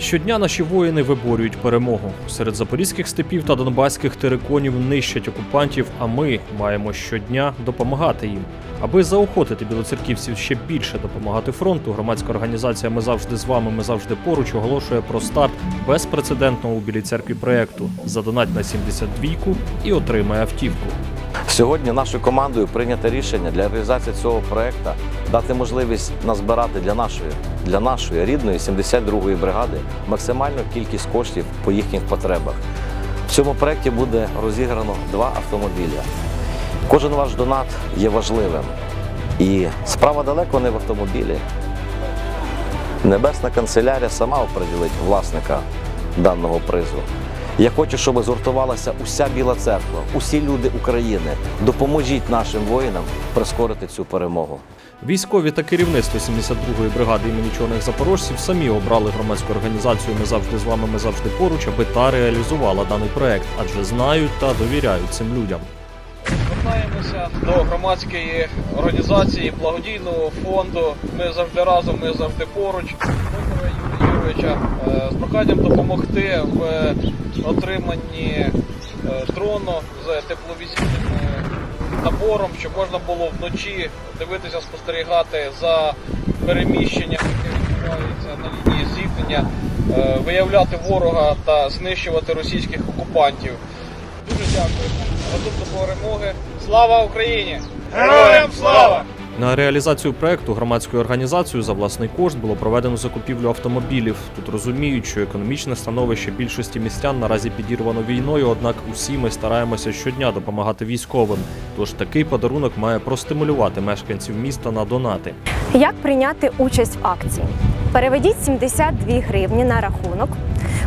Щодня наші воїни виборюють перемогу. Серед запорізьких степів та донбаських териконів нищать окупантів, а ми маємо щодня допомагати їм. Аби заохотити білоцерківців ще більше допомагати фронту, громадська організація Ми завжди з вами, ми завжди поруч оголошує про старт безпрецедентного у Білій церкві проекту. Задонать на 72-ку і отримай автівку. Сьогодні нашою командою прийнято рішення для реалізації цього проекту дати можливість назбирати для нашої, для нашої рідної 72-ї бригади максимальну кількість коштів по їхніх потребах. В цьому проєкті буде розіграно два автомобілі. Кожен ваш донат є важливим. І справа далеко не в автомобілі. Небесна канцелярія сама оприділить власника даного призу. Я хочу, щоб згуртувалася уся Біла церква, усі люди України. Допоможіть нашим воїнам прискорити цю перемогу. Військові та керівництво 72-ї бригади імені чорних запорожців самі обрали громадську організацію Ми завжди з вами, ми завжди поруч, аби та реалізувала даний проект, адже знають та довіряють цим людям. Звертаємося до громадської організації, благодійного фонду. Ми завжди разом, ми завжди поруч. Юрійовича е, з проханням допомогти в отриманні е, дрону з тепловізійним е, набором, щоб можна було вночі дивитися, спостерігати за переміщенням, яке відбувається на лінії зіткнення, е, виявляти ворога та знищувати російських окупантів. Дуже дякую. Разом до перемоги. Слава Україні! Героям слава! На реалізацію проекту громадською організацією за власний кошт було проведено закупівлю автомобілів. Тут розуміють, що економічне становище більшості містян наразі підірвано війною, однак усі ми стараємося щодня допомагати військовим. Тож такий подарунок має простимулювати мешканців міста на донати. Як прийняти участь в акції? Переведіть 72 гривні на рахунок.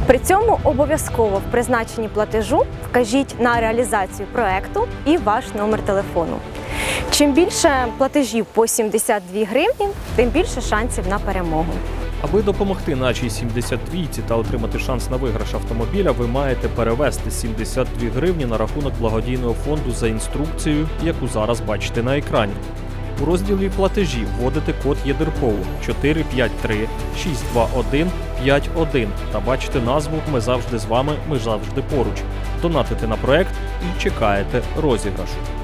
При цьому обов'язково в призначенні платежу вкажіть на реалізацію проекту і ваш номер телефону. Чим більше платежів по 72 гривні, тим більше шансів на перемогу. Аби допомогти нашій 72-ці та отримати шанс на виграш автомобіля, ви маєте перевести 72 гривні на рахунок благодійного фонду за інструкцією, яку зараз бачите на екрані. У розділі платежі вводите код ЄДРПОУ 453 621 51 та бачите назву Ми завжди з вами, ми завжди поруч. Донатите на проект і чекаєте розіграшу.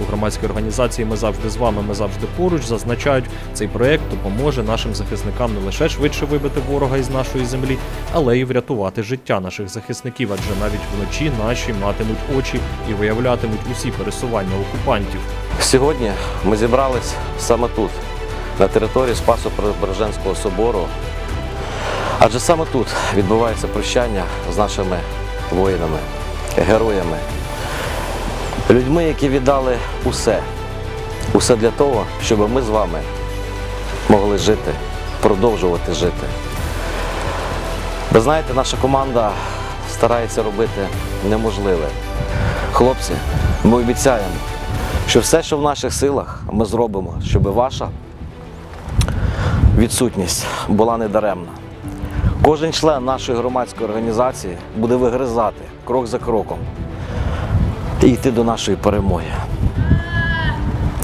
У громадській організації Ми завжди з вами, ми завжди поруч зазначають, цей проект допоможе нашим захисникам не лише швидше вибити ворога із нашої землі, але й врятувати життя наших захисників, адже навіть вночі наші матимуть очі і виявлятимуть усі пересування окупантів. Сьогодні ми зібрались саме тут, на території Спасо-Преображенського собору. Адже саме тут відбувається прощання з нашими воїнами, героями, людьми, які віддали усе, усе для того, щоб ми з вами могли жити, продовжувати жити. Ви знаєте, наша команда старається робити неможливе. Хлопці, ми обіцяємо, що все, що в наших силах, ми зробимо, щоб ваша відсутність була недаремна. Кожен член нашої громадської організації буде вигризати крок за кроком і йти до нашої перемоги.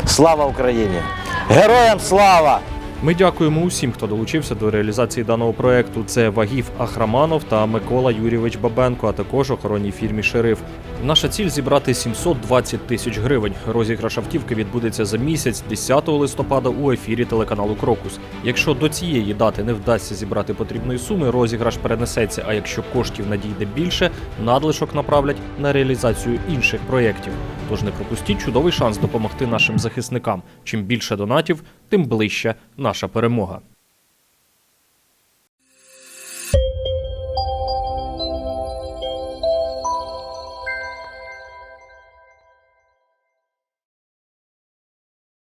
Слава Україні! Героям слава! Ми дякуємо усім, хто долучився до реалізації даного проекту. Це Вагів Ахраманов та Микола Юрійович Бабенко, а також охоронній фірмі Шериф. Наша ціль зібрати 720 тисяч гривень. Розіграш автівки відбудеться за місяць, 10 листопада, у ефірі телеканалу Крокус. Якщо до цієї дати не вдасться зібрати потрібної суми, розіграш перенесеться. А якщо коштів надійде більше, надлишок направлять на реалізацію інших проєктів. Тож не пропустіть чудовий шанс допомогти нашим захисникам. Чим більше донатів, тим ближче наша перемога.